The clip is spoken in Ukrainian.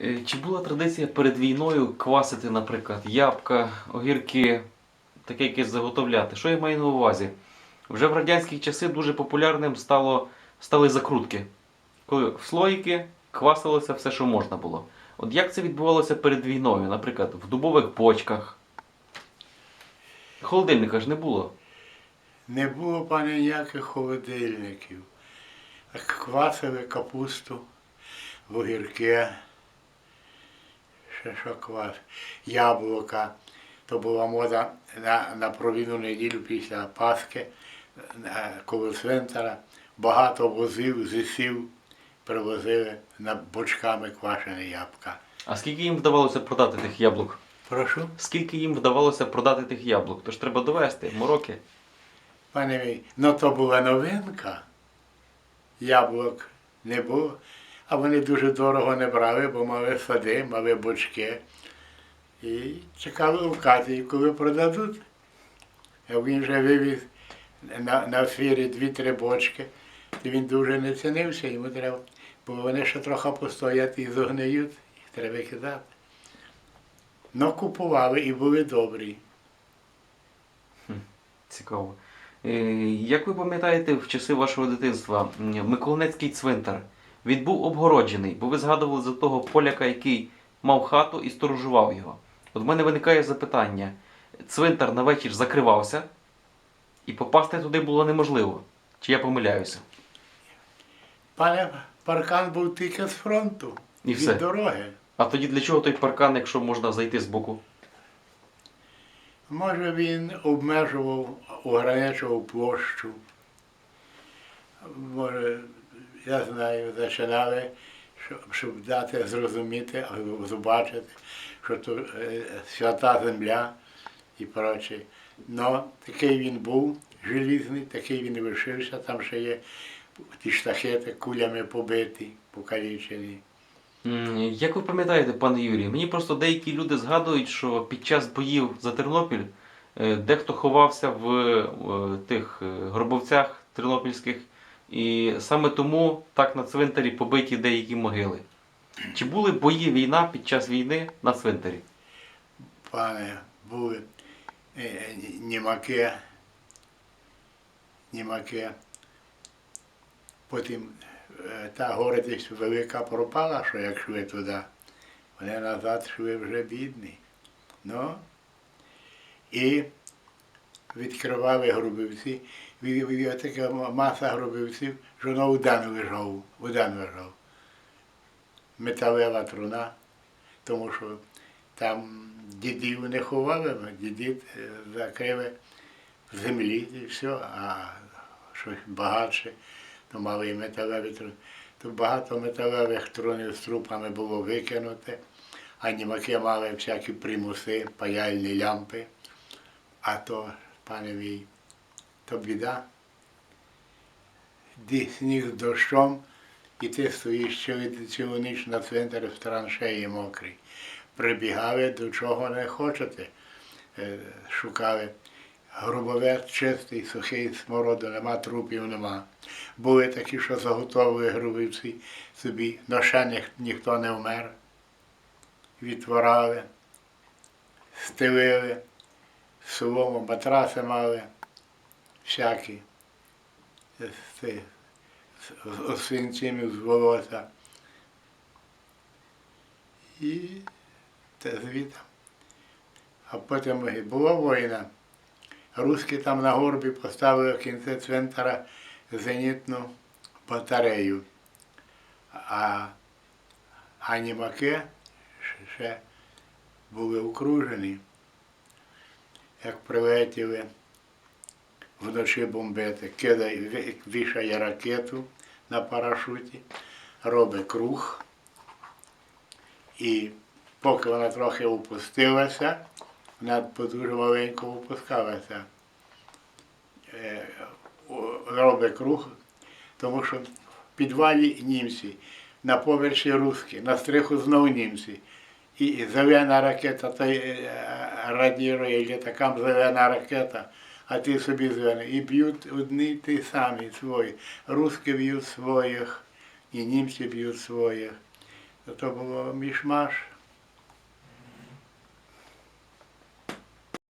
Е, Чи була традиція перед війною квасити, наприклад, ябка, огірки, таке якесь заготовляти? Що я маю на увазі? Вже в радянські часи дуже популярним стало, стали закрутки, коли в слоїки квасилося все, що можна було. От як це відбувалося перед війною, наприклад, в дубових бочках? Холодильника ж не було. Не було, пане, ніяких холодильників. Квасили капусту, огірки, ще що квас, яблука. То була мода на, на провідну неділю після Пасхи, на- коло цвинтара. Багато возів, зі сіл привозили на бочками квашені ябка. А скільки їм вдавалося продати тих яблук? Прошу. Скільки їм вдавалося продати тих яблук? Тож треба довести, мороки. Пане мій, ну то була новинка. Яблук не було. А вони дуже дорого не брали, бо мали сади, мали бочки. І чекали оказії, коли продадуть. Він вже вивіз на, на фірі дві-три бочки, то він дуже не цінився, йому треба, бо вони ще трохи постоять і зогниють, їх треба кидати. Ну, купували і були добрі. Цікаво. Е, Як ви пам'ятаєте, в часи вашого дитинства Миколинецький цвинтар він був обгороджений, бо ви згадували за того поляка, який мав хату і сторожував його. От в мене виникає запитання: цвинтар на вечір закривався, і попасти туди було неможливо. Чи я помиляюся? Пане паркан був тільки з фронту, І від все. дороги. А тоді для чого той паркан, якщо можна зайти з боку? Може він обмежував, ограничував площу. Може, я знаю, починали, щоб, дати зрозуміти, або побачити, що то е, свята земля і проче. Но такий він був, желізний, такий він лишився, там ще є ті штахети кулями побиті, покалічені. Як ви пам'ятаєте, пане Юрій, мені просто деякі люди згадують, що під час боїв за Тернопіль е, дехто ховався в е, тих гробовцях тернопільських, і саме тому так на цвинтарі побиті деякі могили. Чи були бої війна під час війни на цвинтарі? пане, були е, е, німаки, німаки. Потім е, та гордість велика пропала, що як йшли туди, вони назад йшли вже бідні. Ну, і відкривали від, така маса грубівців, що на удан лежав, удан лежав. Металева труна, тому що там дідів не ховали, дідів е, закрили в землі і все, а щось багатше, то мали і металеві труни. То багато металевих трунів з трупами було викинуте, а німаки мали всякі примуси, паяльні лямпи. А то, пане мій, то біда. Ді сніг дощом, і ти стоїш цілу, ніч на цвинтарі в траншеї мокрий прибігали до чого не хочете. Шукали грубовець чистий, сухий, смороду нема, трупів нема. Були такі, що заготовили грубівці собі, но ще ніх- ніхто не вмер. Відтворали, стелили, солому матраси мали, всякі, з, цих- з, освінцями. І та звідти. А потім була війна. Руські там на горбі поставили в кінці цвинтара зенітну батарею. А, а ще, ще були окружені. Як прилетіли вночі бомбити, кидає, вішає ракету на парашуті, робить круг. І поки вона трохи опустилася, вона дуже маленько опускалася. Е, Робить круг, тому що в підвалі німці, на поверсі русські, на стриху знову німці. І зелена ракета, та е, радірує літакам зелена ракета, а ти собі зелений. І б'ють одні ті самі свої. Руски б'ють своїх, і німці б'ють своїх. то було мішмаш.